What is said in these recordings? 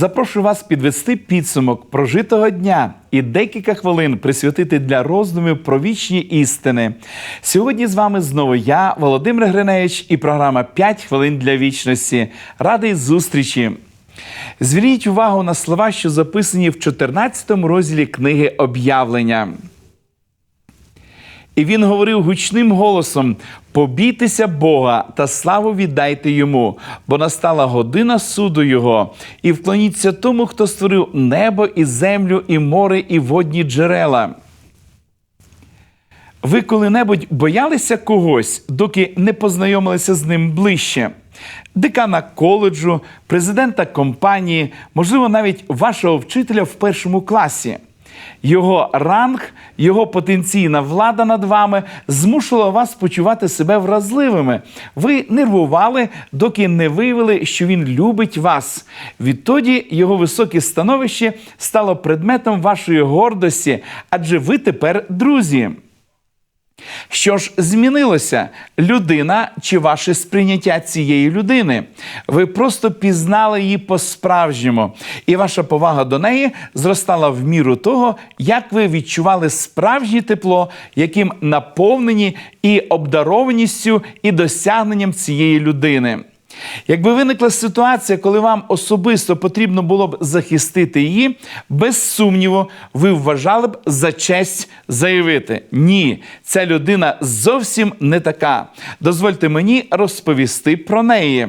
Запрошую вас підвести підсумок прожитого дня і декілька хвилин присвятити для роздумів про вічні істини. Сьогодні з вами знову я, Володимир Гриневич, і програма «5 хвилин для вічності. Радий зустрічі. Зверніть увагу на слова, що записані в 14 розділі книги об'явлення. І він говорив гучним голосом: побійтеся Бога та славу віддайте йому, бо настала година суду Його, і вклоніться тому, хто створив небо і землю, і море, і водні джерела. Ви коли-небудь боялися когось, доки не познайомилися з ним ближче? Декана коледжу, президента компанії, можливо, навіть вашого вчителя в першому класі. Його ранг, його потенційна влада над вами змушувала вас почувати себе вразливими. Ви нервували, доки не виявили, що він любить вас. Відтоді його високе становище стало предметом вашої гордості, адже ви тепер друзі. Що ж змінилося? Людина чи ваше сприйняття цієї людини? Ви просто пізнали її по-справжньому, і ваша повага до неї зростала в міру того, як ви відчували справжнє тепло, яким наповнені і обдарованістю, і досягненням цієї людини. Якби виникла ситуація, коли вам особисто потрібно було б захистити її, без сумніву, ви вважали б за честь заявити: ні, ця людина зовсім не така. Дозвольте мені розповісти про неї.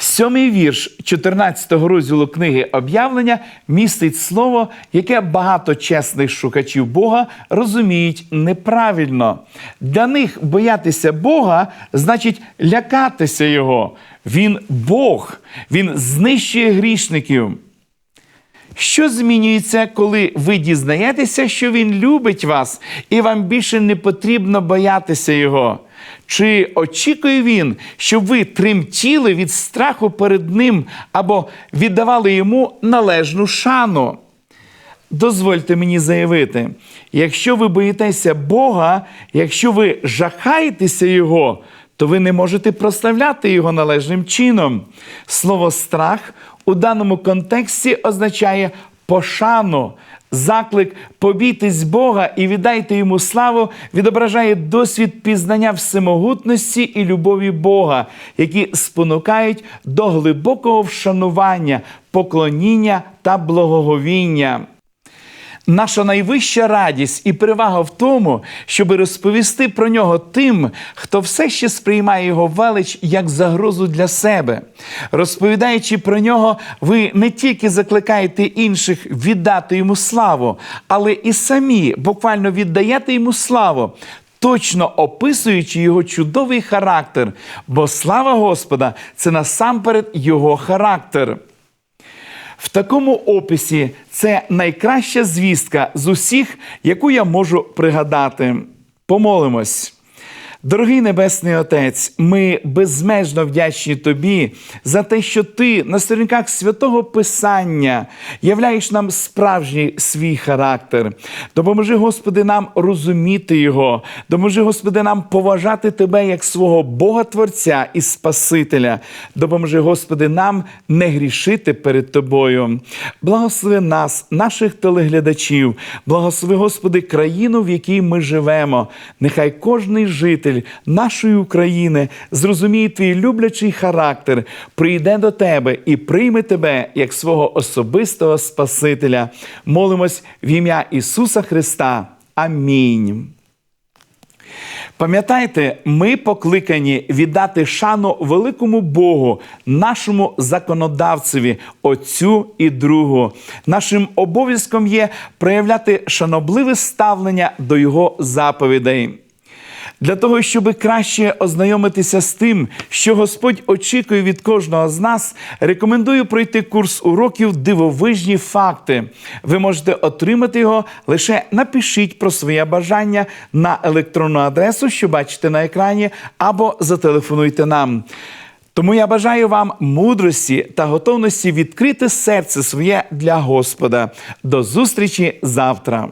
Сьомий вірш 14 розділу книги об'явлення містить слово, яке багато чесних шукачів Бога розуміють неправильно. Для них боятися Бога значить лякатися Його. Він Бог, Він знищує грішників. Що змінюється, коли ви дізнаєтеся, що він любить вас, і вам більше не потрібно боятися його? Чи очікує він, щоб ви тремтіли від страху перед ним або віддавали йому належну шану? Дозвольте мені заявити, якщо ви боїтеся Бога, якщо ви жахаєтеся Його, то ви не можете прославляти Його належним чином. Слово страх у даному контексті означає пошану. Заклик побійтесь Бога і віддайте йому славу відображає досвід пізнання всемогутності і любові Бога, які спонукають до глибокого вшанування, поклоніння та благоговіння. Наша найвища радість і перевага в тому, щоб розповісти про нього тим, хто все ще сприймає його велич як загрозу для себе. Розповідаючи про нього, ви не тільки закликаєте інших віддати йому славу, але і самі буквально віддаєте йому славу. Точно описуючи його чудовий характер, бо слава Господа це насамперед його характер. В такому описі це найкраща звістка з усіх, яку я можу пригадати. Помолимось. Дорогий Небесний Отець, ми безмежно вдячні Тобі за те, що Ти на сторінках святого Писання являєш нам справжній свій характер. Допоможи, Господи, нам розуміти Його, допоможи, Господи, нам поважати Тебе як свого Бога Творця і Спасителя. Допоможи, Господи, нам не грішити перед Тобою. Благослови нас, наших телеглядачів, благослови, Господи, країну, в якій ми живемо. Нехай кожний житель нашої України зрозуміє твій люблячий характер, прийде до тебе і прийме тебе як свого особистого Спасителя. Молимось в ім'я Ісуса Христа. Амінь. Пам'ятайте, ми покликані віддати шану великому Богу, нашому законодавцеві, Отцю і Другу. Нашим обов'язком є проявляти шанобливе ставлення до Його заповідей. Для того, щоб краще ознайомитися з тим, що Господь очікує від кожного з нас, рекомендую пройти курс уроків Дивовижні факти. Ви можете отримати його лише напишіть про своє бажання на електронну адресу, що бачите на екрані, або зателефонуйте нам. Тому я бажаю вам мудрості та готовності відкрити серце своє для Господа. До зустрічі завтра.